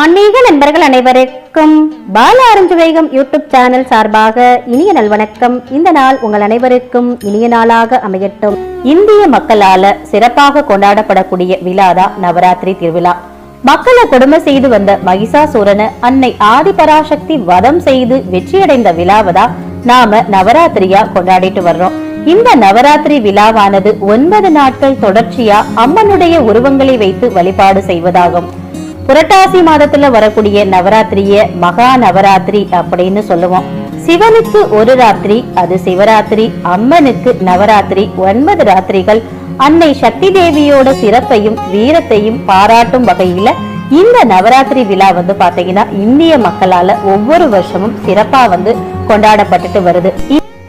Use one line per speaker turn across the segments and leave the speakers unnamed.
ஆன்மீக நண்பர்கள் அனைவருக்கும் பால அரஞ்சு வேகம் யூடியூப் சேனல் சார்பாக இனிய நல்வணக்கம் இந்த நாள் உங்கள் அனைவருக்கும் இனிய நாளாக அமையட்டும். இந்திய மக்களால சிறப்பாக கொண்டாடப்படக்கூடிய விழாதான் நவராத்திரி திருவிழா. மக்களை கொடுமை செய்து வந்த மகிஷாசூரனை அன்னை ஆதிபராசக்தி வதம் செய்து வெற்றியடைந்த விழாவதா நாம நவராத்திரியா கொண்டாடிட்டு வர்றோம். இந்த நவராத்திரி விழாவானது ஒன்பது நாட்கள் தொடர்ச்சியா அம்மனுடைய உருவங்களை வைத்து வழிபாடு செய்வதாகும். புரட்டாசி மாதத்துல வரக்கூடிய நவராத்திரிய மகா நவராத்திரி அப்படின்னு சொல்லுவோம். சிவனுக்கு ஒரு ராத்திரி அது சிவராத்திரி. அம்மனுக்கு நவராத்திரி. ஒன்பது ராத்திரிகள். அன்னை சக்தி தேவியோட சிறப்பையும் வீரத்தையும் பாராட்டும் வகையில இந்த நவராத்திரி விழா வந்து பாத்தீங்கன்னா இந்திய மக்களால ஒவ்வொரு வருஷமும் சிறப்பா வந்து கொண்டாடப்பட்டுட்டு வருது.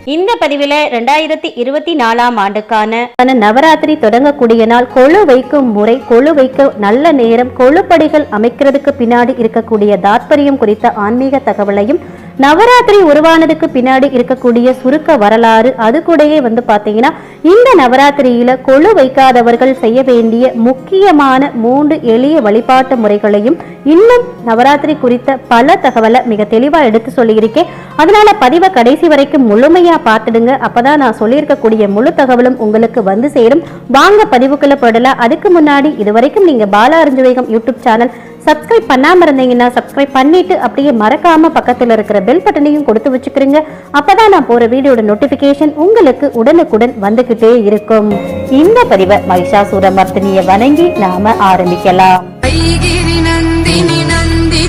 இந்த பதிவில் ரெண்டாயிரத்தி இருபத்தி நாலாம் ஆண்டுக்கான நவராத்திரி தொடங்கக்கூடிய நாள் கொழு வைக்கும் முறை கொழு வைக்க நல்ல நேரம் கொழுப்படிகள் அமைக்கிறதுக்கு பின்னாடி இருக்கக்கூடிய தாத்பரியம் குறித்த ஆன்மீக தகவலையும் நவராத்திரி உருவானதுக்கு பின்னாடி இருக்கக்கூடிய சுருக்க வரலாறு அது கூடயே வந்து பார்த்தீங்கன்னா இந்த நவராத்திரியில கொழு வைக்காதவர்கள் செய்ய வேண்டிய முக்கியமான மூன்று எளிய வழிபாட்டு முறைகளையும் இன்னும் நவராத்திரி குறித்த பல தகவலை மிக தெளிவா எடுத்து சொல்லியிருக்கேன். அதனால பதிவை கடைசி வரைக்கும் முழுமையா பார்த்துடுங்க. அப்பதான் நான் சொல்லியிருக்கக்கூடிய முழு தகவலும் உங்களுக்கு வந்து சேரும். வாங்க பதிவுக்குள்ள போடலாம் அதுக்கு முன்னாடி இது வரைக்கும் நீங்க பாலா அறிஞ்சுவேகம் யூடியூப் சேனல் சப்ஸ்கிரைப் பண்ணாமல் இருந்தீங்கன்னா சப்ஸ்கிரைப் பண்ணிட்டு அப்படியே மறக்காம பக்கத்தில் இருக்கிற பெல் பட்டனையும் கொடுத்து வச்சுக்கிறீங்க அப்பதான் நான் போற வீடியோட நோட்டிபிகேஷன் உங்களுக்கு உடனுக்குடன் வந்துகிட்டே இருக்கும். இந்த பதிவை மகிஷாசூர மர்த்தினியை வணங்கி நாம ஆரம்பிக்கலாம்.
நந்தினி நந்தி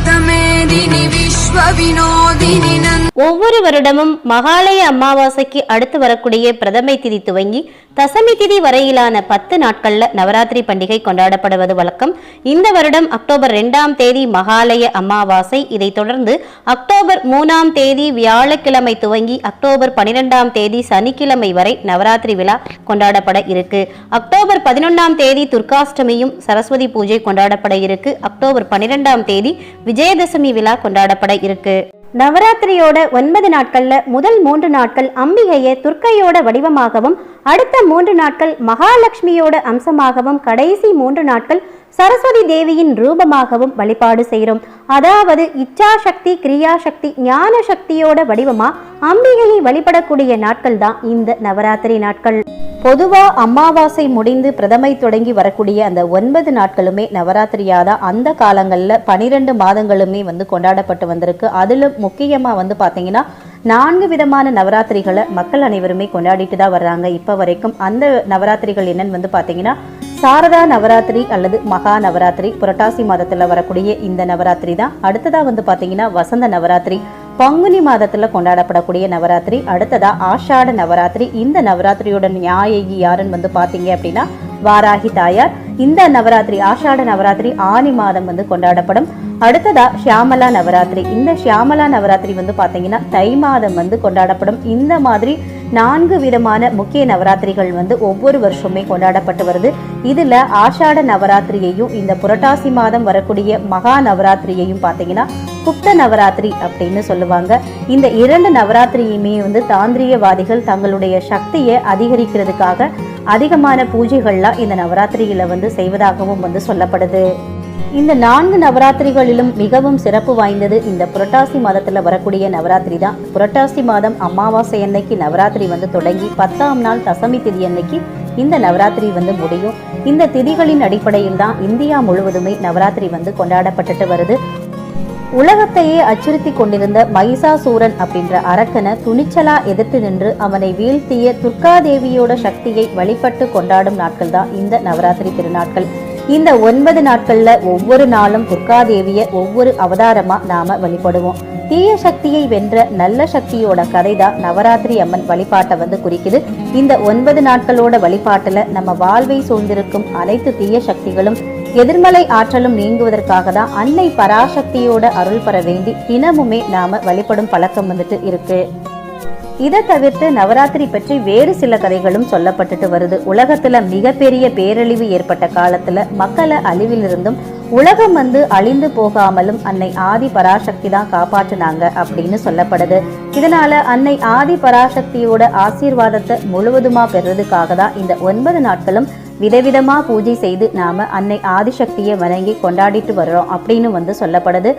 ஒவ்வொரு வருடமும் மகாலய அமாவாசைக்கு அடுத்து வரக்கூடிய பிரதமை திதி துவங்கி தசமி திதி வரையிலான பத்து நாட்கள்ல நவராத்திரி பண்டிகை கொண்டாடப்படுவது வழக்கம். இந்த வருடம் அக்டோபர் இரண்டாம் தேதி மகாலய அமாவாசை. இதைத் தொடர்ந்து அக்டோபர் மூணாம் தேதி வியாழக்கிழமை துவங்கி அக்டோபர் பனிரெண்டாம் தேதி சனிக்கிழமை வரை நவராத்திரி விழா கொண்டாடப்பட இருக்கு. அக்டோபர் பதினொன்றாம் தேதி துர்காஷ்டமியும் சரஸ்வதி பூஜை கொண்டாடப்பட இருக்கு. அக்டோபர் பனிரெண்டாம் தேதி விஜயதசமி விழா கொண்டாடப்பட இருக்கு. நவராத்திரியோட ஒன்பது நாட்கள்ல முதல் மூன்று நாட்கள் அம்பிகையை துர்க்கையோட வடிவமாகவும் அடுத்த மூன்று நாட்கள் மகாலட்சுமியோட அம்சமாகவும் கடைசி மூன்று நாட்கள் சரஸ்வதி தேவியின் ரூபமாகவும் வழிபாடு செய்கிறோம். அதாவது இச்சாசக்தி கிரியாசக்தி ஞான சக்தியோட வடிவமா அம்பிகையை வழிபடக்கூடிய நாட்கள் தான் இந்த நவராத்திரி நாட்கள். பொதுவா அமாவாசை முடிந்து பிரதமை தொடங்கி வரக்கூடிய அந்த ஒன்பது நாட்களுமே நவராத்திரியாதா அந்த காலங்களில் பனிரெண்டு மாதங்களுமே வந்து கொண்டாடப்பட்டு வந்திருக்கு. அதுல முக்கியமா வந்து பார்த்தீங்கன்னா நான்கு விதமான நவராத்திரிகளை மக்கள் அனைவருமே கொண்டாடிட்டு தான் வர்றாங்க. இப்போ வரைக்கும் அந்த நவராத்திரிகள் என்னன்னு வந்து பார்த்தீங்கன்னா சாரதா நவராத்திரி அல்லது மகா நவராத்திரி புரட்டாசி மாதத்துல வரக்கூடிய இந்த நவராத்திரி தான். அடுத்ததா வந்து பார்த்தீங்கன்னா வசந்த நவராத்திரி பங்குனி மாதத்துல கொண்டாடப்படக்கூடிய நவராத்திரி அடுத்ததா ஆஷாட நவராத்திரி. இந்த நவராத்திரியோட நியாயகி யாருன்னு வந்து பார்த்தீங்க அப்படின்னா வாராகி தாயார். இந்த நவராத்திரி ஆஷாட நவராத்திரி ஆனி மாதம் வந்து கொண்டாடப்படும். அடுத்ததா ஷியாமலா நவராத்திரி. இந்த ஷியாமலா நவராத்திரி வந்து பாத்தீங்கன்னா தை மாதம் வந்து கொண்டாடப்படும். இந்த மாதிரி நான்கு விதமான முக்கிய நவராத்திரிகள் வந்து ஒவ்வொரு வருஷமே கொண்டாடப்பட்டு வருது. இதுல ஆஷாட நவராத்திரியையும் இந்த புரட்டாசி மாதம் வரக்கூடிய மகா நவராத்திரியையும் பாத்தீங்கன்னா குப்த நவராத்திரி அப்படின்னு சொல்லுவாங்க. இந்த இரண்டு நவராத்திரியுமே வந்து தாந்திரியவாதிகள் தங்களுடைய சக்தியை அதிகரிக்கிறதுக்காக அதிகமான பூஜைகள்லாம் இந்த நவராத்திரியில வந்து செய்வதாகவும் வந்து சொல்லப்படுது. இந்த நான்கு நவராத்திரிகளிலும் மிகவும் சிறப்பு வாய்ந்தது இந்த புரட்டாசி மாதத்துல வரக்கூடிய நவராத்திரி தான். புரட்டாசி மாதம் அமாவாசை அன்னைக்கு நவராத்திரி வந்து தொடங்கி பத்தாம் நாள் தசமி திதி அன்னைக்கு இந்த நவராத்திரி வந்து முடியும். இந்த திதிகளின் அடிப்படையில் தான் இந்தியா முழுவதுமே நவராத்திரி வந்து கொண்டாடப்பட்டுட்டு வருது. உலகத்தையே அச்சுறுத்தி கொண்டிருந்த மைசாசூரன் அப்படின்ற அரக்கனை துணிச்சலா எதிர்த்து நின்று அவனை வீழ்த்திய துர்காதேவியோட சக்தியை வழிபட்டு கொண்டாடும் நாட்கள் தான் இந்த நவராத்திரி திருநாட்கள். இந்த ஒன்பது நாட்கள்ல ஒவ்வொரு நாளும் துர்காதேவிய ஒவ்வொரு அவதாரமா நாம வழிபடுவோம். தீய சக்தியை வென்ற நல்ல சக்தியோட கதை தான் நவராத்திரி அம்மன் வழிபாட்டை வந்து குறிக்குது. இந்த ஒன்பது நாட்களோட வழிபாட்டுல நம்ம வாழ்வை சூழ்ந்திருக்கும் அனைத்து தீய சக்திகளும் எதிர்மலை ஆற்றலும் நீங்குவதற்காக தான் அன்னை பராசக்தியோட அருள் பெற வேண்டி தினமுமே நாம வழிபடும் பழக்கம் வந்துட்டு இருக்கு. இதை தவிர்த்து நவராத்திரி பற்றி வேறு சில கதைகளும் சொல்லப்பட்டுட்டு வருது. உலகத்துல மிகப்பெரிய பேரழிவு ஏற்பட்ட காலத்துல மக்களை அழிவிலிருந்தும் உலகம் வந்து அழிந்து போகாமலும் அன்னை ஆதி பராசக்தி தான் காப்பாற்றினாங்க அப்படின்னு சொல்லப்படுது. இதனால அன்னை ஆதி பராசக்தியோட ஆசீர்வாதத்தை முழுவதுமா பெறுறதுக்காக தான் இந்த ஒன்பது நாட்களும் விதவிதமா பூஜை செய்து நாம அன்னை ஆதிசக்தியை வணங்கி கொண்டாடிட்டு வர்றோம் அப்படின்னு வந்து சொல்லப்படுது.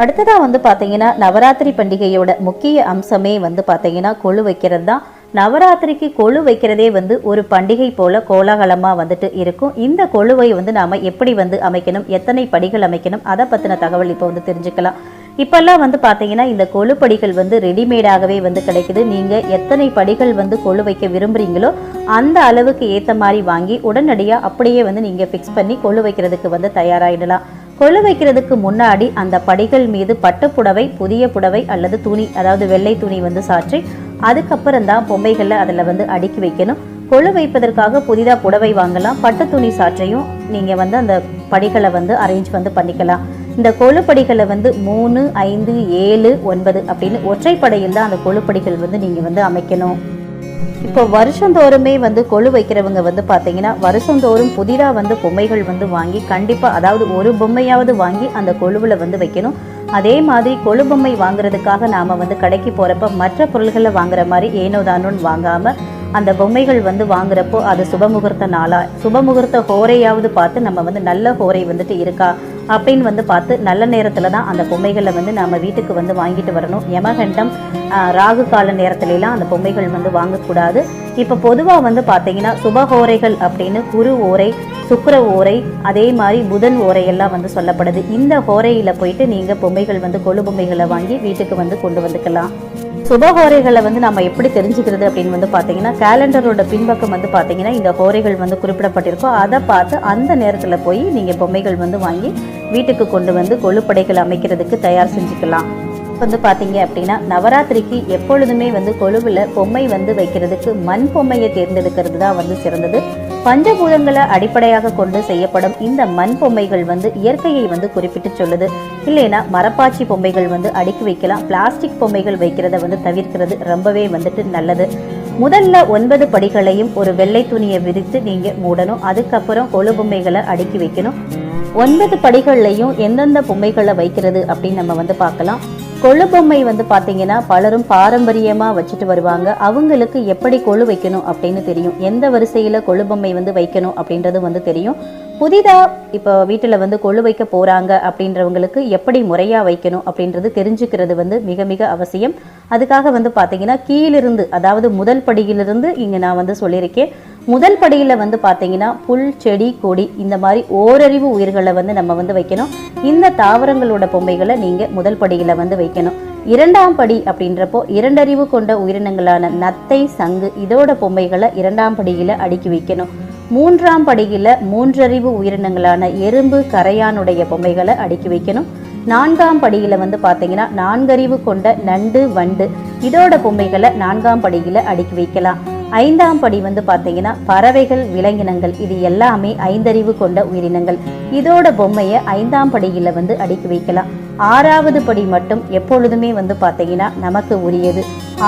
அடுத்ததாக வந்து பார்த்தீங்கன்னா நவராத்திரி பண்டிகையோட முக்கிய அம்சமே வந்து பார்த்தீங்கன்னா கொழு வைக்கிறது தான் நவராத்திரிக்கு கொழு வைக்கிறதே வந்து ஒரு பண்டிகை போல கோலாகலமாக வந்துட்டு இருக்கும். இந்த கொழுவை வந்து நாம எப்படி வந்து அமைக்கணும்? எத்தனை படிகள் அமைக்கணும்? அதை பற்றின தகவல் இப்போ வந்து தெரிஞ்சுக்கலாம். இப்போல்லாம் வந்து பார்த்தீங்கன்னா இந்த கொழுப்படிகள் வந்து ரெடிமேடாகவே வந்து கிடைக்குது. நீங்கள் எத்தனை படிகள் வந்து கொழு வைக்க விரும்புகிறீங்களோ அந்த அளவுக்கு ஏற்ற மாதிரி வாங்கி உடனடியாக அப்படியே வந்து நீங்கள் ஃபிக்ஸ் பண்ணி கொழு வைக்கிறதுக்கு வந்து தயாராயிடலாம். கொழு வைக்கிறதுக்கு முன்னாடி அந்த படிகள் மீது பட்டு புடவை புதிய புடவை அல்லது துணி அதாவது வெள்ளை துணி வந்து சாற்றி அதுக்கப்புறம் தான் பொம்மைகளை அதில் வந்து அடுக்கி வைக்கணும். கொழு வைப்பதற்காக புதிதாக புடவை வாங்கலாம். பட்டு துணி சாற்றையும் நீங்கள் வந்து அந்த படிகளை வந்து அரேஞ்ச் வந்து பண்ணிக்கலாம். இந்த கொழுப்படிகளை வந்து மூணு ஐந்து ஏழு ஒன்பது அப்படின்னு ஒற்றைப்படையில் தான் அந்த கொழுப்படிகள் வந்து நீங்கள் வந்து அமைக்கணும். இப்போ வருஷந்தோறுமே வந்து கொழு வைக்கிறவங்க வந்து பார்த்தீங்கன்னா வருஷந்தோறும் புதிதாக வந்து பொம்மைகள் வந்து வாங்கி கண்டிப்பாக அதாவது ஒரு பொம்மையாவது வாங்கி அந்த கொழுவில் வந்து வைக்கணும். அதே மாதிரி கொழு பொம்மை வாங்குறதுக்காக நாம் வந்து கடைக்கு போகிறப்ப மற்ற பொருள்களை வாங்குற மாதிரி ஏனோ தானோன்னு வாங்காமல் அந்த பொம்மைகள் வந்து வாங்குறப்போ அது சுபமுகூர்த்த நாளா சுபமுகூர்த்த ஹோரையாவது பார்த்து நம்ம வந்து நல்ல ஹோரை வந்துட்டு இருக்கா? அப்படின்னு வந்து பார்த்து நல்ல நேரத்தில் தான் அந்த பொம்மைகளை வந்து நம்ம வீட்டுக்கு வந்து வாங்கிட்டு வரணும். யமகண்டம் ராகு கால நேரத்துலலாம் அந்த பொம்மைகள் வந்து வாங்கக்கூடாது. இப்போ பொதுவாக வந்து பார்த்தீங்கன்னா சுபஹோரைகள் அப்படின்னு குரு ஓரை சுக்கர ஓரை அதே மாதிரி புதன் ஓரையெல்லாம் வந்து சொல்லப்படுது. இந்த ஹோரையில் போயிட்டு நீங்கள் பொம்மைகள் வந்து கொழு பொம்மைகளை வாங்கி வீட்டுக்கு வந்து கொண்டு வந்துக்கலாம். சுபஹோரைகளை வந்து நம்ம எப்படி தெரிஞ்சுக்கிறது அப்படின்னு வந்து பார்த்தீங்கன்னா கேலண்டரோட பின்பக்கம் வந்து பார்த்தீங்கன்னா இந்த ஹோரைகள் வந்து குறிப்பிடப்பட்டிருக்கோ அதை பார்த்து அந்த நேரத்தில் போய் நீங்கள் பொம்மைகள் வந்து வாங்கி வீட்டுக்கு கொண்டு வந்து கொழுப்படைகள் அமைக்கிறதுக்கு தயார் செஞ்சுக்கலாம். வந்து பார்த்தீங்க அப்படின்னா நவராத்திரிக்கு எப்பொழுதுமே வந்து கொழுவில் பொம்மை வந்து வைக்கிறதுக்கு மண் பொம்மையை தேர்ந்தெடுக்கிறது தான் வந்து சிறந்தது. பஞ்சபூதங்களை அடிப்படையாக கொண்டு செய்யப்படும் இந்த மண் பொம்மைகள் வந்து இயற்கையை வந்து குறிப்பிட்டு சொல்லுது. இல்லைன்னா மரப்பாச்சி பொம்மைகள் வந்து அடுக்கி வைக்கலாம். பிளாஸ்டிக் பொம்மைகள் வைக்கிறத வந்து தவிர்க்கிறது ரொம்பவே வந்துட்டு நல்லது. முதல்ல ஒன்பது படிகளையும் ஒரு வெள்ளை துணியை விரித்து நீங்க மூடணும். அதுக்கப்புறம் கொழு பொம்மைகளை அடுக்கி வைக்கணும். ஒன்பது படிகள்லையும் எந்தெந்த பொம்மைகளை வைக்கிறது அப்படின்னு நம்ம வந்து பார்க்கலாம். கொழு பொம்மை வந்து பார்த்தீங்கன்னா பலரும் பாரம்பரியமாக வச்சுட்டு வருவாங்க. அவங்களுக்கு எப்படி கொழு வைக்கணும் அப்படின்னு தெரியும். எந்த வரிசையில் கொழு பொம்மை வந்து வைக்கணும் அப்படின்றது வந்து தெரியும். புதிதாக இப்போ வீட்டில் வந்து கொழு வைக்க போகிறாங்க அப்படின்றவங்களுக்கு எப்படி முறையாக வைக்கணும் அப்படின்றது தெரிஞ்சுக்கிறது வந்து மிக மிக அவசியம். அதுக்காக வந்து பார்த்தீங்கன்னா கீழிருந்து அதாவது முதல் படியிலிருந்து இங்கே நான் வந்து சொல்லியிருக்கேன். முதல் படியில் வந்து பார்த்தீங்கன்னா புல் செடி கொடி இந்த மாதிரி ஓரறிவு உயிர்களை வந்து நம்ம வந்து வைக்கணும். இந்த தாவரங்களோட பொம்மைகளை நீங்கள் முதல் படியில் வந்து வைக்கணும். இரண்டாம் படி அப்படின்றப்போ இரண்டறிவு கொண்ட உயிரினங்களான நத்தை சங்கு இதோட பொம்மைகளை இரண்டாம் படியில் அடுக்கி வைக்கணும். மூன்றாம் படியில் மூன்றறிவு உயிரினங்களான எறும்பு கரையானுடைய பொம்மைகளை அடுக்கி வைக்கணும். நான்காம் படியில் வந்து பார்த்தீங்கன்னா நான்கறிவு கொண்ட நண்டு வண்டு இதோட பொம்மைகளை நான்காம் படியில் அடுக்கி வைக்கலாம். ஐந்தாம் படி வந்து பார்த்தீங்கன்னா பறவைகள் விலங்கினங்கள் இது எல்லாமே ஐந்தறிவு கொண்ட உயிரினங்கள். இதோட பொம்மையை ஐந்தாம் படியில் வந்து அடுக்கி வைக்கலாம். ஆறாவது படி மட்டும் எப்பொழுதுமே வந்து பார்த்தீங்கன்னா நமக்கு உரியது.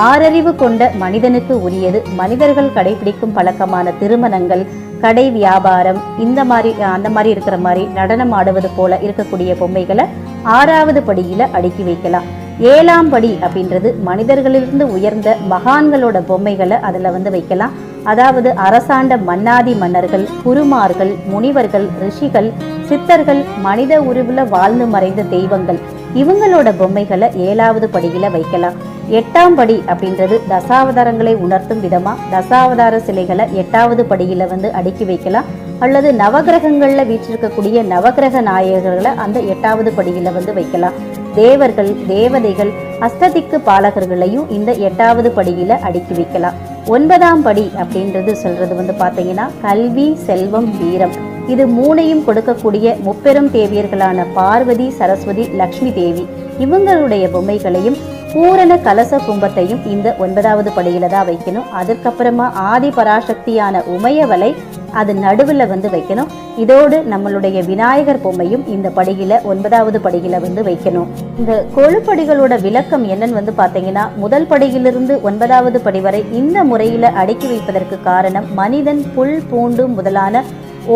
ஆறறிவு கொண்ட மனிதனுக்கு உரியது. மனிதர்கள் கடைபிடிக்கும் பழக்கமான திருமணங்கள் கடை வியாபாரம் இந்த மாதிரி அந்த மாதிரி இருக்கிற மாதிரி நடனம் ஆடுவது போல இருக்கக்கூடிய பொம்மைகளை ஆறாவது படியில அடுக்கி வைக்கலாம். ஏழாம் படி அப்படின்றது மனிதர்களிலிருந்து உயர்ந்த மகான்களோட பொம்மைகளை அதில் வந்து வைக்கலாம். அதாவது அரசாண்ட மன்னாதி மன்னர்கள் குருமார்கள் முனிவர்கள் ரிஷிகள் சித்தர்கள் மனித உருவில் வாழ்ந்து மறைந்த தெய்வங்கள். இவங்களோட பொம்மைகளை ஏழாவது படியில் வைக்கலாம். எட்டாம் படி அப்படின்றது தசாவதாரங்களை உணர்த்தும் விதமாக தசாவதார சிலைகளை எட்டாவது படியில் வந்து அடுக்கி வைக்கலாம். அல்லது நவகிரகங்களில் வீற்றிருக்கக்கூடிய நவகிரக நாயகர்களை அந்த எட்டாவது படியில் வந்து வைக்கலாம். தேவர்கள் தேவதைகள் அஸ்ததிக்கு பாலகர்களையும் இந்த எட்டாவது படியில அடுக்கி வைக்கலாம். ஒன்பதாம் படி அப்படின்றது சொல்றது வந்து பார்த்தீங்கன்னா கல்வி செல்வம் வீரம். இது மூணையும் கொடுக்கக்கூடிய முப்பெரும் தேவியர்களான பார்வதி சரஸ்வதி லக்ஷ்மி தேவி. இவங்களுடைய பொம்மைகளையும் பூரண கலச கும்பத்தையும் இந்த ஒன்பதாவது படியில தான் வைக்கணும். அதுக்கப்புறமா ஆதி பராசக்தியான உமையவலை அது நடுவில் வந்து வைக்கணும். இதோடு நம்மளுடைய விநாயகர் பொம்மையும் இந்த படியில ஒன்பதாவது படியில வந்து வைக்கணும். இந்த கொழுப்படிகளோட விளக்கம் என்னன்னு வந்து பார்த்தீங்கன்னா முதல் படியிலிருந்து ஒன்பதாவது படி வரை இந்த முறையில அடுக்கி வைப்பதற்கு காரணம் மனிதன் புல் பூண்டு முதலான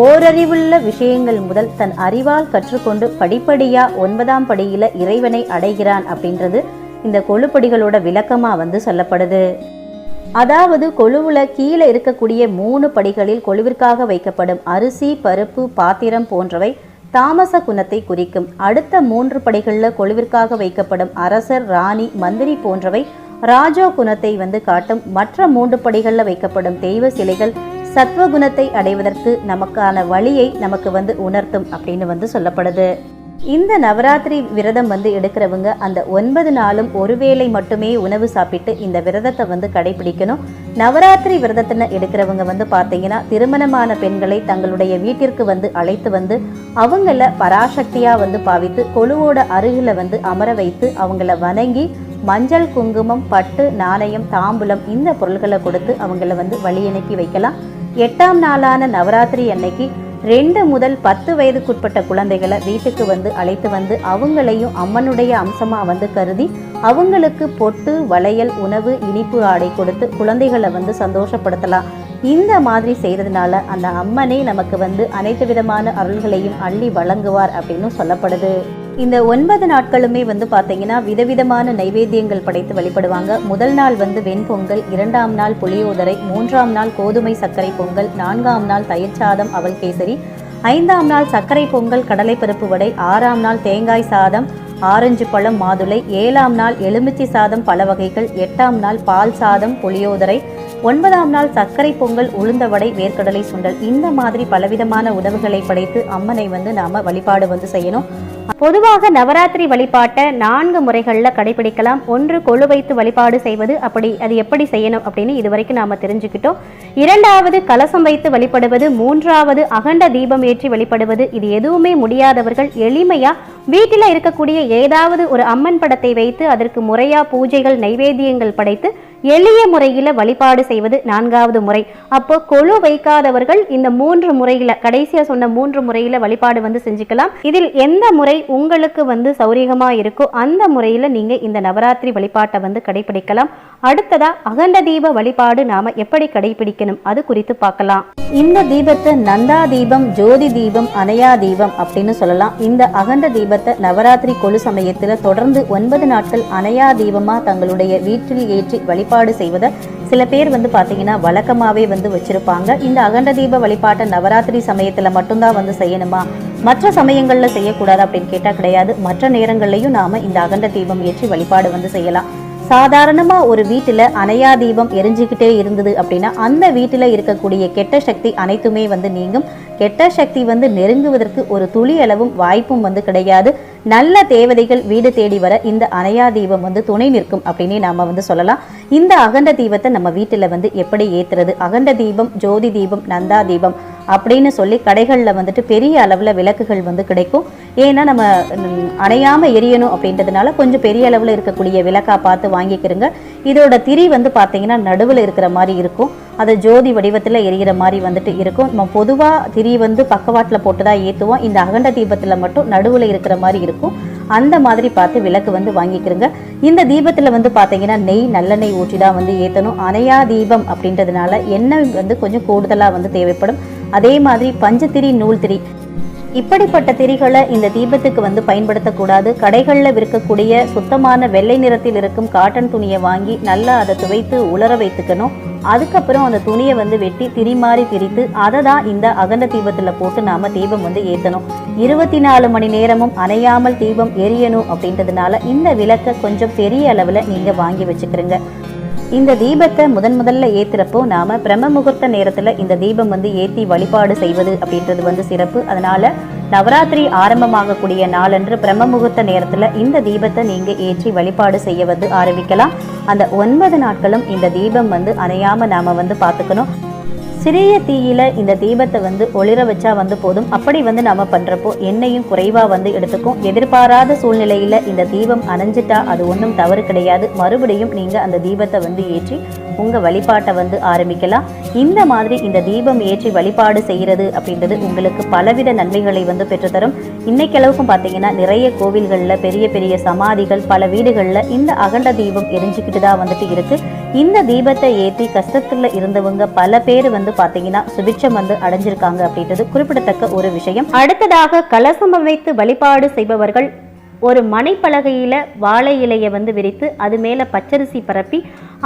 ஓரறிவுள்ள விஷயங்கள் முதல் தன் அறிவால் கற்றுக்கொண்டு படிப்படியா ஒன்பதாம் படியில இறைவனை அடைகிறான் அப்படின்றது இந்த கொழுப்படிகளோட விளக்கமா வந்து சொல்லப்படுது. அதாவது கொழுவுல கீழே இருக்கக்கூடிய மூணு படிகளில் கொழுவிற்காக வைக்கப்படும் அரிசி பருப்பு பாத்திரம் போன்றவை தாமச குணத்தை குறிக்கும். அடுத்த மூன்று படிகளில் கொழுவிற்காக வைக்கப்படும் அரசர் ராணி மந்திரி போன்றவை ராஜோ குணத்தை வந்து காட்டும். மற்ற மூன்று படிகளில் வைக்கப்படும் தெய்வ சிலைகள் சத்வகுணத்தை அடைவதற்கு நமக்கான வழியை நமக்கு வந்து உணர்த்தும் அப்படின்னு வந்து சொல்லப்படுது. இந்த நவராத்திரி விரதம் வந்து எடுக்கிறவங்க அந்த ஒன்பது நாளும் ஒருவேளை மட்டுமே உணவு சாப்பிட்டு இந்த விரதத்தை வந்து கடைபிடிக்கணும். நவராத்திரி விரதத்தின எடுக்கிறவங்க வந்து பார்த்தீங்கன்னா திருமணமான பெண்களை தங்களுடைய வீட்டிற்கு வந்து அழைத்து வந்து அவங்கள பராசக்தியாக வந்து பாவித்து கொழுவோட அருகில் வந்து அமர வைத்து அவங்கள வணங்கி மஞ்சள் குங்குமம் பட்டு நாணயம் தாம்பூலம் இந்த பொருள்களை கொடுத்து அவங்கள வந்து வழி வைக்கலாம். எட்டாம் நாளான நவராத்திரி அன்னைக்கு ரெண்டு முதல் பத்து வயதுக்குட்பட்ட குழந்தைகளை வீட்டுக்கு வந்து அழைத்து வந்து அவங்களையும் அம்மனுடைய அம்சமாக வந்து கருதி அவங்களுக்கு பொட்டு வளையல் உணவு இனிப்பு ஆடை கொடுத்து குழந்தைகளை வந்து சந்தோஷப்படுத்தலாம். இந்த மாதிரி செய்கிறதுனால அந்த அம்மனே நமக்கு வந்து அனைத்து விதமான அருள்களையும் அள்ளி வழங்குவார் அப்படின்னு சொல்லப்படுது. இந்த ஒன்பது நாட்களுமே வந்து பார்த்தீங்கன்னா விதவிதமான நைவேத்தியங்கள் படைத்து வழிபடுவாங்க. முதல் நாள் வந்து வெண்பொங்கல் இரண்டாம் நாள் புளியோதரை மூன்றாம் நாள் கோதுமை சர்க்கரை பொங்கல் நான்காம் நாள் தயிர் சாதம் அவல் கேசரி. ஐந்தாம் நாள் சர்க்கரை பொங்கல் கடலைப்பருப்பு வடை ஆறாம் நாள் தேங்காய் சாதம் ஆரஞ்சு பழம் மாதுளை ஏழாம் நாள் எலுமிச்சை சாதம் பல வகைகள் எட்டாம் நாள் பால் சாதம் புளியோதரை ஒன்பதாம் நாள் சர்க்கரை பொங்கல் உளுந்த வடை வேர்க்கடலை சுண்டல். இந்த மாதிரி பலவிதமான உணவுகளை படைத்து அம்மனை வந்து நாம வழிபாடு வந்து செய்யணும். பொதுவாக நவராத்திரி வழிபாட்டை நான்கு முறைகளில் கடைபிடிக்கலாம். ஒன்று கொழு வைத்து வழிபாடு செய்வது அப்படி அது எப்படி செய்யணும் அப்படின்னு இதுவரைக்கும் நாம தெரிஞ்சுக்கிட்டோம். இரண்டாவது கலசம் வைத்து வழிபடுவது மூன்றாவது அகண்ட தீபம் ஏற்றி வழிபடுவது. இது எதுவுமே முடியாதவர்கள் எளிமையா வீட்டில் இருக்கக்கூடிய ஏதாவது ஒரு அம்மன் படத்தை வைத்து அதற்கு முறையா பூஜைகள் நைவேத்தியங்கள் படைத்து எளிய முறையில் வழிபாடு செய்வது நான்காவது முறை. அப்போ கொழு வைக்காதவர்கள் இந்த மூன்று முறையில் கடைசியாக சொன்ன மூன்று முறையில் வழிபாடு வந்து செஞ்சுக்கலாம். இதில் எந்த முறை உங்களுக்கு வந்து சௌரியமாக இருக்கோ அந்த முறையில் நீங்கள் இந்த நவராத்திரி வழிபாட்டை வந்து கடைபிடிக்கலாம். அடுத்ததா அகண்ட தீப வழிபாடு நாம எப்படி கடைபிடிக்கணும் அது குறித்து பார்க்கலாம். இந்த தீபத்தை நந்தா தீபம் ஜோதி தீபம் அணையா தீபம் அப்படின்னு சொல்லலாம். இந்த அகண்ட தீபத்தை நவராத்திரி கொழு சமயத்துல தொடர்ந்து ஒன்பது நாட்கள் அணையா தீபமா தங்களுடைய வீட்டில் ஏற்றி வழிபாடு செய்வதை சில பேர் வந்து பார்த்தீங்கன்னா வழக்கமாகவே வந்து வச்சுருப்பாங்க. இந்த அகண்ட தீப வழிபாட்டை நவராத்திரி சமயத்தில் மட்டும்தான் வந்து செய்யணுமா? மற்ற சமயங்களில் செய்யக்கூடாது அப்படின்னு கேட்டால் கிடையாது. மற்ற நேரங்கள்லையும் நாம் இந்த அகண்ட தீபம் ஏற்றி வழிபாடு வந்து செய்யலாம். சாதாரணமாக ஒரு வீட்டில் அணையா தீபம் எரிஞ்சுக்கிட்டே இருந்தது அப்படின்னா அந்த வீட்டில் இருக்கக்கூடிய கெட்ட சக்தி அனைத்துமே வந்து நீங்கும். கெட்ட சக்தி வந்து நெருங்குவதற்கு ஒரு துளி அளவும் வாய்ப்பும் வந்து கிடையாது. நல்ல தேவதைகள் வீடு தேடி வர இந்த அணையா தீபம் வந்து துணை நிற்கும் அப்படின்னே நாம வந்து சொல்லலாம். இந்த அகண்ட தீபத்தை நம்ம வீட்டுல வந்து எப்படி ஏத்துறது? அகண்ட தீபம் ஜோதி தீபம் நந்தா தீபம் அப்படின்னு சொல்லி கடைகளில் வந்துட்டு பெரிய அளவில் விளக்குகள் வந்து கிடைக்கும். ஏன்னா நம்ம அணையாமல் அணையாம எரியணும் அப்படின்றதுனால கொஞ்சம் பெரிய அளவில் இருக்கக்கூடிய விளக்கா பார்த்து வாங்கிக்கிறோங்க. இதோட திரி வந்து பார்த்தீங்கன்னா நடுவில் இருக்கிற மாதிரி இருக்கும். அது ஜோதி வடிவத்தில் எரிகிற மாதிரி வந்துட்டு இருக்கும். நம்ம பொதுவாக திரி வந்து பக்கவாட்டில் போட்டு தான் ஏற்றுவோம் இந்த அகண்ட தீபத்தில் மட்டும் நடுவில் இருக்கிற மாதிரி இருக்கும். அந்த மாதிரி பார்த்து விளக்கு வந்து வாங்கிக்கிறங்க. இந்த தீபத்தில் வந்து பார்த்தீங்கன்னா நெய் நல்லெண்ணெய் ஊற்றி தான் வந்து ஏற்றணும் அணையா தீபம் அப்படின்றதுனால எண்ணெய் வந்து கொஞ்சம் கூடுதலாக வந்து தேவைப்படும். அதே மாதிரி பஞ்சத்திரி நூல் திரி இப்படிப்பட்ட திரிகளை இந்த தீபத்துக்கு வந்து பயன்படுத்தக்கூடாது. கடைகளில் விற்கக்கூடிய சுத்தமான வெள்ளை நிறத்தில் இருக்கும் காட்டன் துணியை வாங்கி நல்லா அதை துவைத்து உலர வைத்துக்கணும். அதுக்கப்புறம் அந்த துணியை வந்து வெட்டி திரி மாறி திரித்து அதை தான் இந்த அகண்ட தீபத்தில் போட்டு நாம தீபம் வந்து ஏற்றணும் இருபத்தி நாலு மணி நேரமும் அணையாமல் தீபம் எரியணும் அப்படின்றதுனால இந்த விளக்கை கொஞ்சம் பெரிய அளவில் நீங்கள் வாங்கி வச்சுக்கிறீங்க. இந்த தீபத்தை முதன் முதல்ல ஏத்துறப்போ நாம பிரம்ம முகூர்த்த நேரத்துல இந்த தீபம் வந்து ஏத்தி வழிபாடு செய்வது அப்படின்றது வந்து சிறப்பு. அதனால நவராத்திரி ஆரம்பமாகக்கூடிய நாளன்று பிரம்ம முகூர்த்த நேரத்துல இந்த தீபத்தை நீங்க ஏற்றி வழிபாடு செய்ய வந்து ஆரம்பிக்கலாம். அந்த ஒன்பது நாட்களும் இந்த தீபம் வந்து அணையாம நாம வந்து பார்த்துக்கணும். சிறிய தீயில இந்த தீபத்தை வந்து ஒளிர வச்சா வந்து போதும். அப்படி வந்து நம்ம பண்றப்போ எண்ணெயும் குறைவா வந்து எடுத்துக்கும். எதிர்பாராத சூழ்நிலையில இந்த தீபம் அணைஞ்சிட்டா அது ஒன்றும் தவறு கிடையாது. மறுபடியும் நீங்க அந்த தீபத்தை வந்து ஏற்றி உங்க வழிபாட்டை வந்து ஆரம்பிக்கலாம். இந்த மாதிரி இந்த தீபம் ஏற்றி வழிபாடு செய்யறது அப்படின்றது உங்களுக்கு பலவித நன்மைகளை வந்து பெற்றுத்தரும். இன்னைக்கு அளவுக்கும் பார்த்தீங்கன்னா நிறைய கோவில்கள்ல பெரிய பெரிய சமாதிகள் பல வீடுகள்ல இந்த அகண்ட தீபம் எரிஞ்சுக்கிட்டு தான் வந்துட்டு இருக்கு. இந்த தீபத்தை ஏற்றி கஷ்டத்தில் இருந்தவங்க பல பேர் வந்து பாத்தீங்கன்னா சுபிட்சம் வந்து அடைஞ்சிருக்காங்க அப்படின்றது குறிப்பிடத்தக்க ஒரு விஷயம். அடுத்ததாக கலசம் அமைத்து வழிபாடு செய்பவர்கள் ஒரு மனைப்பலகையில வாழை இலையை வந்து விரித்து அது மேல பச்சரிசி பரப்பி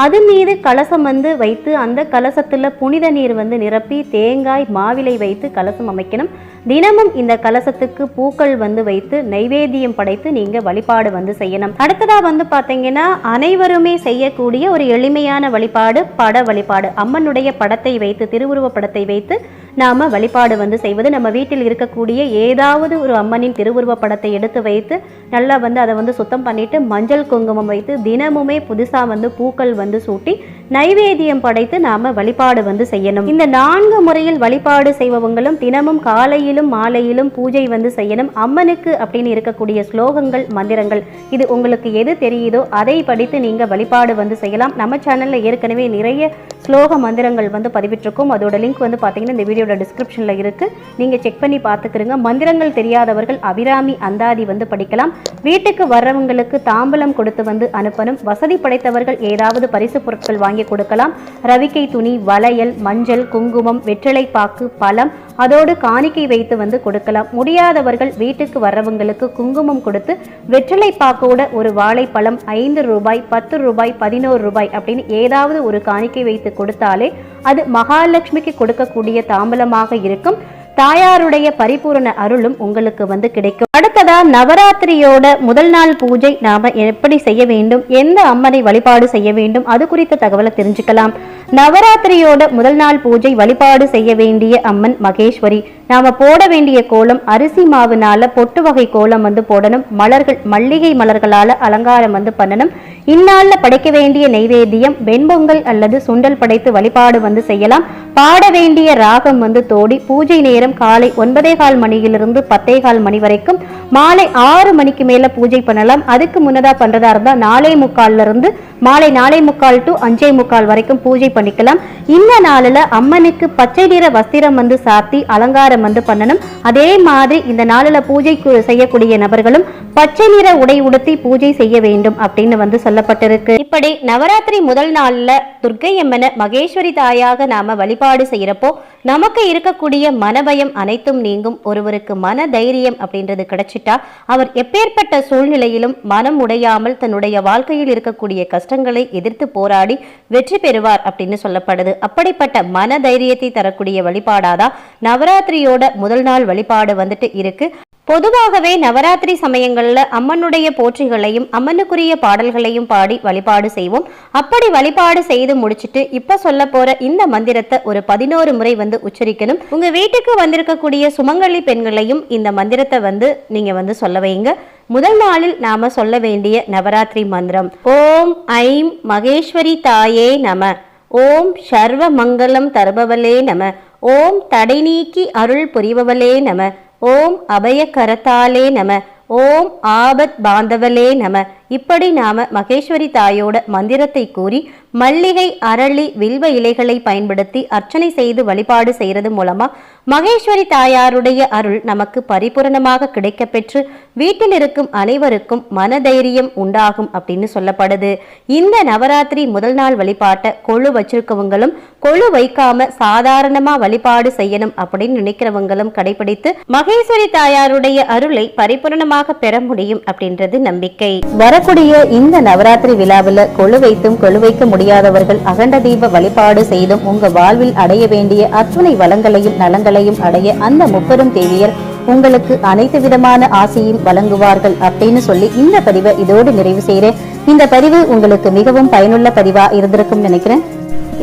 அது மீது கலசம் வந்து வைத்து அந்த கலசத்துல புனித நீர் வந்து நிரப்பி தேங்காய் மாவிலை வைத்து கலசம் அமைக்கணும். தினமும் இந்த கலசத்துக்கு பூக்கள் வந்து வைத்து நைவேத்தியம் படைத்து நீங்க வழிபாடு வந்து செய்யணும். அடுத்ததா வந்து பாத்தீங்கன்னா அனைவருமே செய்யக்கூடிய ஒரு எளிமையான வழிபாடு பட வழிபாடு. அம்மனுடைய படத்தை வைத்து திருவுருவ படத்தை வைத்து நாம வழிபாடு வந்து செய்வது. நம்ம வீட்டில் இருக்கக்கூடிய ஏதாவது ஒரு அம்மனின் திருவுருவ படத்தை எடுத்து வைத்து நல்லா வந்து அதை வந்து சுத்தம் பண்ணிட்டு மஞ்சள் குங்குமம் வைத்து தினமுமே புதுசா வந்து பூக்கள் வந்து சூட்டி நைவேத்தியம் படைத்து நாம வழிபாடு வந்து செய்யணும். இந்த நான்கு முறையில் வழிபாடு செய்பவங்களும் தினமும் காலையில் காலையிலும் மாலையிலும் பூஜை வந்து செய்யணும். அம்மனுக்கு அப்படின்னு இருக்கக்கூடிய ஸ்லோகங்கள் மந்திரங்கள் இது உங்களுக்கு எது தெரியுதோ அதை படித்து நீங்கள் வழிபாடு வந்து செய்யலாம். நம்ம சேனலில் ஏற்கனவே நிறைய ஸ்லோக மந்திரங்கள் வந்து பதிவிட்டிருக்கோம். அதோட லிங்க் வந்து பார்த்தீங்கன்னா இந்த வீடியோட டிஸ்கிரிப்ஷனில் இருக்குது நீங்கள் செக் பண்ணி பார்த்துக்கிறங்க மந்திரங்கள் தெரியாதவர்கள் அபிராமி அந்தாதி வந்து படிக்கலாம். வீட்டுக்கு வர்றவங்களுக்கு தாம்பலம் கொடுத்து வந்து அனுப்பணும். வசதி படைத்தவர்கள் ஏதாவது பரிசு பொருட்கள் வாங்கி கொடுக்கலாம். ரவிக்கை துணி வளையல் மஞ்சள் குங்குமம் வெற்றிலை பாக்கு பழம் அதோடு காணிக்கை வைத்து வைத்து வந்து கொடுக்கலாம். முடியாதவர்கள் வீட்டுக்கு வர்றவங்களுக்கு குங்குமம் கொடுத்து வெற்றிலை பாக்கோட ஒரு வாழைப்பழம் ஐந்து ரூபாய் பத்து ரூபாய் பதினோரு ரூபாய் அப்படின்னு ஏதாவது ஒரு காணிக்கை வைத்து கொடுத்தாலே அது மகாலட்சுமிக்கு கொடுக்கக்கூடிய தாம்பலமாக இருக்கும். தாயாருடைய பரிபூரண அருளும் உங்களுக்கு வந்து கிடைக்கும். அடுத்ததா நவராத்திரியோட முதல் நாள் பூஜை நாம எப்படி செய்ய வேண்டும்? எந்த அம்மனை வழிபாடு செய்ய வேண்டும்? அது குறித்த தகவலை தெரிஞ்சுக்கலாம். நவராத்திரியோட முதல் நாள் பூஜை வழிபாடு செய்ய வேண்டிய அம்மன் மகேஸ்வரி. நாம போட வேண்டிய கோலம் அரிசி மாவுனால பொட்டு வகை கோலம் வந்து போடணும். மலர்கள் மல்லிகை மலர்களால அலங்காரம் வந்து பண்ணணும். இந்நாளில் படைக்க வேண்டிய நெய்வேத்தியம் வெண்பொங்கல் அல்லது சுண்டல் படைத்து வழிபாடு வந்து செய்யலாம். பாட வேண்டிய ராகம் வந்து தோடி பூஜை நேரம் காலை ஒன்பதே கால் மணியிலிருந்து பத்தே கால் மணி வரைக்கும் மாலை ஆறு மணிக்கு மேல பூஜை பண்ணலாம். அதுக்கு முன்னதா பண்றதா இருந்தா நாலே முக்கால்ல இருந்து மாலை நாலே முக்கால் டு அஞ்சே முக்கால் வரைக்கும் பூஜை பண்ண பண்ணிக்கலாம் இந்த நாளில் அம்மனுக்கு பச்சை நிற வஸ்திரம் வந்து சாத்தி அலங்காரம் வந்து பண்ணணும். அதே மாதிரி இந்த நாளில் பூஜை செய்யக்கூடிய நபர்களும் பச்சை நிற உடை உடுத்தி பூஜை செய்ய வேண்டும் அப்படின்னு வந்து சொல்லப்பட்டிருக்கு. இப்படி நவராத்திரி முதல் நாளில் துர்கை அம்மனை மகேஸ்வரி தாயாக நாம வழிபாடு செய்யறப்போ நமக்கு இருக்கக்கூடிய மனபயம் அனைத்தும் நீங்கும். ஒருவருக்கு மன தைரியம் அப்படின்றது கிடைச்சிட்டா அவர் எப்பேற்பட்ட சூழ்நிலையிலும் மனம் உடையாமல் தன்னுடைய வாழ்க்கையில் இருக்கக்கூடிய கஷ்டங்களை எதிர்த்து போராடி வெற்றி பெறுவார் அப்படின்னு சொல்லப்படுது. அப்படிப்பட்ட மன தைரியத்தை தரக்கூடிய வழிபாடாதான் நவராத்திரியோட முதல் நாள் வழிபாடு வந்துட்டு இருக்கு. பொதுவாகவே நவராத்திரி சமயங்களில் அம்மனுடைய போற்றிகளையும் அம்மனுக்குரிய பாடல்களையும் பாடி வழிபாடு செய்வோம். அப்படி வழிபாடு செய்து முடிச்சுட்டு இப்ப சொல்ல போற இந்த மந்திரத்தை ஒரு பதினோரு முறை வந்து உச்சரிக்கணும். உங்க வீட்டுக்கு வந்திருக்கக்கூடிய சுமங்கலி பெண்களையும் இந்த மந்திரத்தை வந்து நீங்க வந்து சொல்ல வைங்க. முதல் நாளில் நாம சொல்ல வேண்டிய நவராத்திரி மந்திரம். ஓம் ஐம் மகேஸ்வரி தாயே நம. ஓம் சர்வ மங்களம் தருபவளே நம. ஓம் தடை நீக்கி அருள் புரிபவளே நம. ஓம் அபய கரத்தாலே நம. ஓம் ஆபத் பாந்தவலே நம. இப்படி நாம மகேஸ்வரி தாயோட மந்திரத்தை கூறி மல்லிகை அரளி வில்வ இலைகளை பயன்படுத்தி அர்ச்சனை செய்து வழிபாடு செய்யறது மூலமா மகேஸ்வரி தாயாருடைய அருள் நமக்கு பரிபூரணமாக கிடைக்கப்பெற்று வீட்டில் இருக்கும் அனைவருக்கும் மனதைரியம் உண்டாகும் அப்படின்னு சொல்லப்படுது. இந்த நவராத்திரி முதல் நாள் வழிபாட்டை கொழு வச்சிருக்கவங்களும் கொழு வைக்காம சாதாரணமா வழிபாடு செய்யணும் அப்படின்னு நினைக்கிறவங்களும் கடைபிடித்து மகேஸ்வரி தாயாருடைய அருளை பரிபூரணமாக பெற முடியும் அப்படின்றது நம்பிக்கை. வர வரக்கூடிய இந்த நவராத்திரி விழாவில் கொழு வைத்தும் கொழு வைக்க முடியாதவர்கள் அகண்ட தீப வழிபாடு செய்தும் உங்க வாழ்வில் அடைய வேண்டிய அத்துணை வளங்களையும் நலங்களையும் அடைய அந்த முப்பெரும் தேவியர் உங்களுக்கு அனைத்து விதமான ஆசையும் வழங்குவார்கள் அப்படின்னு சொல்லி இந்த பதிவை இதோடு நிறைவு செய்கிறேன். இந்த பதிவு உங்களுக்கு மிகவும் பயனுள்ள பதிவா இருந்திருக்கும் நினைக்கிறேன்.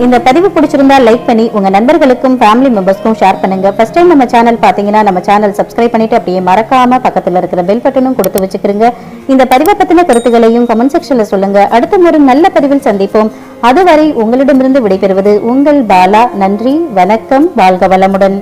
இந்த பதிவு பிடிச்சிருந்தா லைக் பண்ணி உங்க நண்பர்களுக்கும் ஃபேமிலி மெம்பர்ஸ்க்கும் ஷேர் பண்ணுங்க. ஃபர்ஸ்ட் டைம் நம்ம சேனல் பாத்தீங்கன்னா நம்ம சேனல் சப்ஸ்கிரைப் பண்ணிட்டு அப்படியே மறக்காம பக்கத்துல இருக்கிற பெல் பட்டனும் கொடுத்து வச்சுக்கிறீங்க இந்த பதிவை பத்தின கருத்துக்களையும் கமெண்ட் செக்ஷன்ல சொல்லுங்க. அடுத்த ஒரு நல்ல பதிவில் சந்திப்போம். அதுவரை உங்களிடமிருந்து விடைபெறுவது உங்கள் பாலா. நன்றி வணக்கம் வாழ்க வளமுடன்.